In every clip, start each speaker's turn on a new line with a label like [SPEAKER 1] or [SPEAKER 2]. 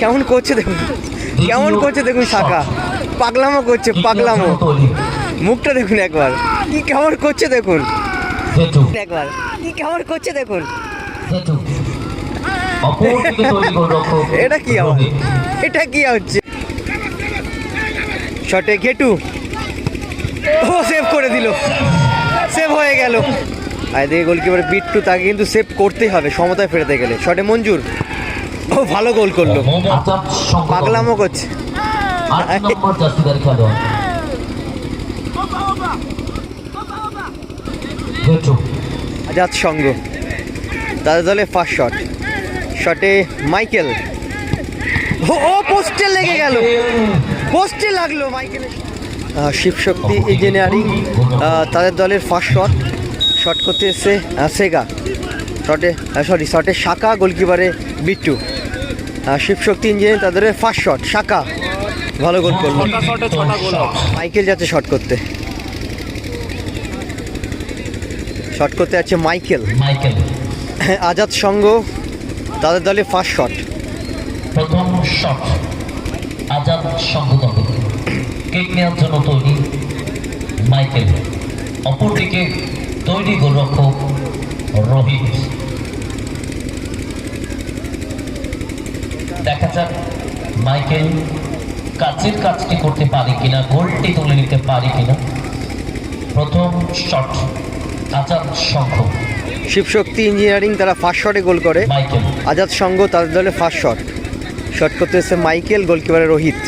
[SPEAKER 1] কেমন করছে দেখুন? কেমন করছে দেখুন শাখা? পাগলামো করছে পাগলামো। মুখটা দেখুন একবার। কি কেমন করছে দেখুন? একবার। কি কেমন করছে দেখুন? এটা কি এটা কি হচ্ছে শটে ঘেটু। ও সেভ করে দিল। সেভ হয়ে গেল। আর এদিকে গোলকিপার বিট্টু তাকে কিন্তু সেভ করতেই হবে সমতায় ফেরাতে গেলে। শটে মঞ্জুর। ও ভালো গোল করল।
[SPEAKER 2] আজাদ সংঘ
[SPEAKER 1] পাগলামো করছে। আজাদ সঙ্গ তাদের দলে ফার্স্ট শট শটে মাইকেল। ও ও পোস্টে লেগে গেল। পোস্টে লাগল মাইকেলের শিবশক্তি ইঞ্জিনিয়ারিং তাদের দলের ফার্স্ট শট শট করতে এসছে আহ, সেগা। শটে সরি শটে শাখা গোলকিপারে বিট্টু। শিবশক্তি ইঞ্জিনিয়ারিং তাদের ফার্স্ট শট শাখা। ভালো গোল করল। মাইকেল যাচ্ছে শট করতে। শট করতে যাচ্ছে মাইকেল।
[SPEAKER 2] মাইকেল।
[SPEAKER 1] আজাদ সঙ্গ তাদের দলে ফার্স্ট শট
[SPEAKER 2] প্রথম শট আজাদ সংঘ দলে। কেক নেওয়ার জন্য তৈরি মাইকেল। অপরদিকে তৈরি গোলরক্ষক রোহিত। দেখা যাক মাইকেল কাছের কাজটি করতে পারে কিনা গোলটি তুলে নিতে পারে কিনা। প্রথম শট আজাদ সংঘ।
[SPEAKER 1] শিবশক্তি ইঞ্জিনিয়ারিং তারা ফার্স্ট শটে গোল করে।
[SPEAKER 2] মাইকেল।
[SPEAKER 1] আজাদ সঙ্গ তাদের দলে ফার্স্ট শট শট করতে এসছে মাইকেল গোলকিপারে রোহিত।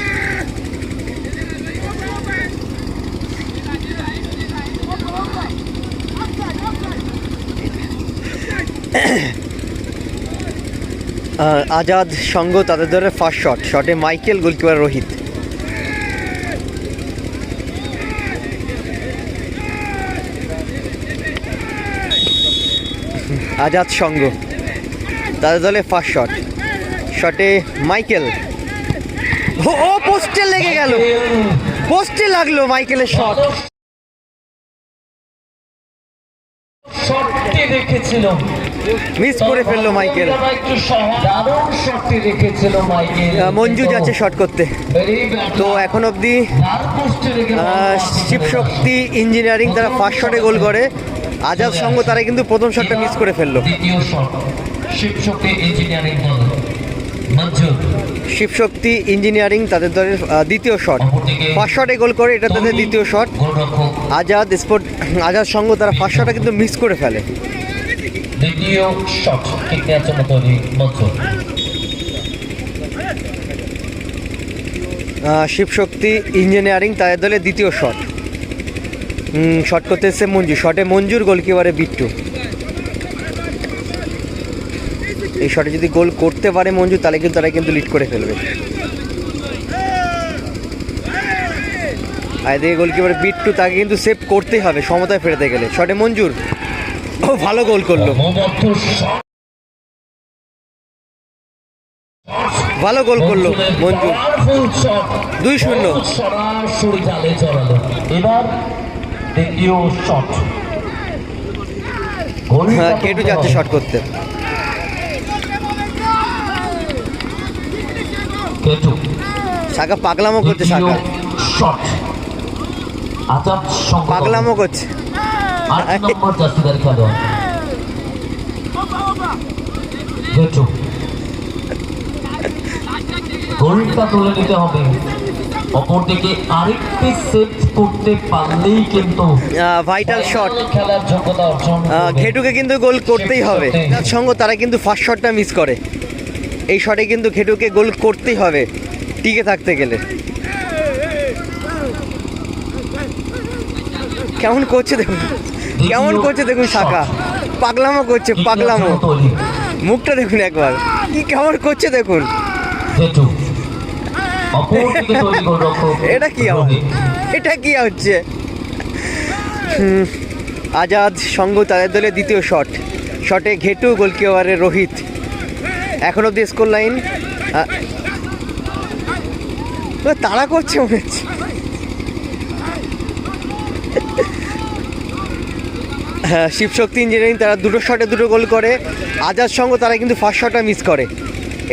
[SPEAKER 1] আহ, আজাদ সঙ্গ তাদের দলে ফার্স্ট শট শটে মাইকেল গোলকিপার রোহিত। আজাদ সঙ্গ, তাদের দলে ফার্স্ট শট শটে মাইকেল। ও পোস্টে লেগে গেল পোস্টে লাগল মাইকেলের শট
[SPEAKER 2] শটটি রেখেছিল
[SPEAKER 1] মিস করে ফেলল মাইকেল। মঞ্জু যাচ্ছে শট করতে। তো এখন অবধি শিবশক্তি ইঞ্জিনিয়ারিং তারা ফার্স্ট শটে গোল করে। আজাদ সঙ্গ তারা কিন্তু প্রথম শটটা মিস করে ফেলল।
[SPEAKER 2] শিবশক্তি ইঞ্জিনিয়ারিং
[SPEAKER 1] শিবশক্তি ইঞ্জিনিয়ারিং তাদের দলের দ্বিতীয় শট ফার্স্ট শটে গোল করে এটা তাদের দ্বিতীয় শট আজাদ স্পোর্ট আজাদ সঙ্গ তারা ফার্স্ট শটটা কিন্তু মিস করে ফেলে।
[SPEAKER 2] দ্বিতীয় শট কিক নেওয়ার জন্য তৈরি
[SPEAKER 1] শিবশক্তি ইঞ্জিনিয়ারিং তাদের দলের দ্বিতীয় শট। শট করতে এসছে মঞ্জু। শটে মঞ্জুর গোলকিপারে বিট্টু। এই শটে যদি গোল করতে পারে মঞ্জু, তাহলে কিন্তু তারা কিন্তু লিড করে ফেলবে। আর এদিকে গোলকিপার বিট্টু, তাকে কিন্তু সেভ করতেই হবে, সমতায় ফেরাতে গেলে। শটে মঞ্জুর। ও ভালো গোল করল। ভালো গোল করল মঞ্জু। দুই শূন্য।
[SPEAKER 2] সরাসরি জালে জড়ালো এবার দ্বিতীয় শট
[SPEAKER 1] হ্যাঁ কেটু যাচ্ছে শট করতে। শাখা পাগলামো করছে শাখা পাগলামো করছে।
[SPEAKER 2] আট নম্বর জার্সিদার খেলোয়াড়। কেটু গোলটা তুলে নিতে হবে। অপরদিকে আরেকটি সেট করতে পারলেই কিন্তু
[SPEAKER 1] ভাইটাল শট
[SPEAKER 2] খেলার যোগ্যতা অর্জন
[SPEAKER 1] ঘেটুকে কিন্তু গোল করতেই হবে। তার সঙ্গে তারা কিন্তু ফার্স্ট শটটা মিস করে। এই শটে কিন্তু ঘেটুকে গোল করতেই হবে টিকে থাকতে গেলে। কেমন করছে দেখুন। কেমন করছে দেখুন শাখা? পাগলামো করছে পাগলামো। মুখটা দেখুন একবার। কি কেমন করছে দেখুন। এটা কি এটা কি হচ্ছে? আজাদ সঙ্গ তাদের দলের দ্বিতীয় শট। শটে ঘেটু গোলকিপারে রোহিত। এখন অব্দি স্কোর লাইন তাড়া করছে মনে হচ্ছে। শিবশক্তি ইঞ্জিনিয়ারিং তারা দুটো শটে দুটো গোল করে। আজাদ সঙ্গ তারা কিন্তু ফার্স্ট শটটা মিস করে।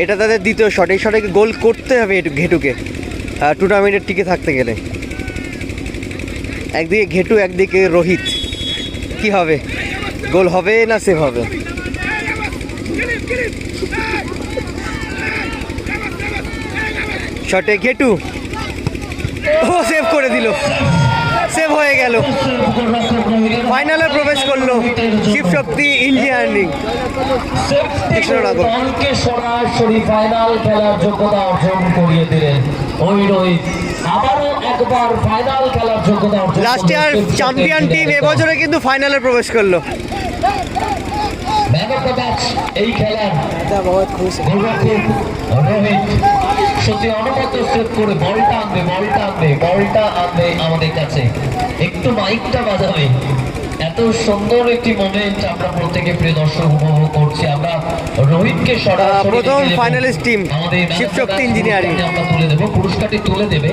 [SPEAKER 1] এটা তাদের দ্বিতীয় শট এই শটে গোল করতে হবে ঘেটুকে। টুর্নামেন্টের টিকে থাকতে গেলে। একদিকে ঘেটু, একদিকে রোহিত। কি হবে? গোল হবে না সেভ হবে? শটে ঘেটু। ও সেভ করে দিল। হয়ে গেল। ফাইনালে প্রবেশ করল শিবশক্তি ইঞ্জিনিয়ারিং কৃষ্ণনগর।
[SPEAKER 2] দলকে সরাসরি ফাইনাল খেলার যোগ্যতা অর্জন করিয়ে দিলেন ওই রোহিত আবারও একবার ফাইনাল খেলার যোগ্যতা
[SPEAKER 1] লাস্ট ইয়ার চ্যাম্পিয়ন টিম এবছরে কিন্তু ফাইনালে প্রবেশ করল।
[SPEAKER 2] ম্যান অফ দ্য ম্যাচ এই খেলার। রোহিত সত্যি অনবদ্য সেভ করে বলটা আনবে বলটা আনবে বলটা আনবে আমাদের কাছে। একটু মাইকটা বাজাবে এত সুন্দর একটি মোমেন্ট আমরা প্রত্যেকে প্রিয় দর্শক উপভোগ করছি। আমরা রোহিতকে সরাসরি
[SPEAKER 1] প্রথম ফাইনালিস্ট টিম
[SPEAKER 2] আমাদের
[SPEAKER 1] শিবশক্তি।
[SPEAKER 2] পুরস্কারটি আমরা তুলে দেবো। পুরস্কারটি তুলে দেবে।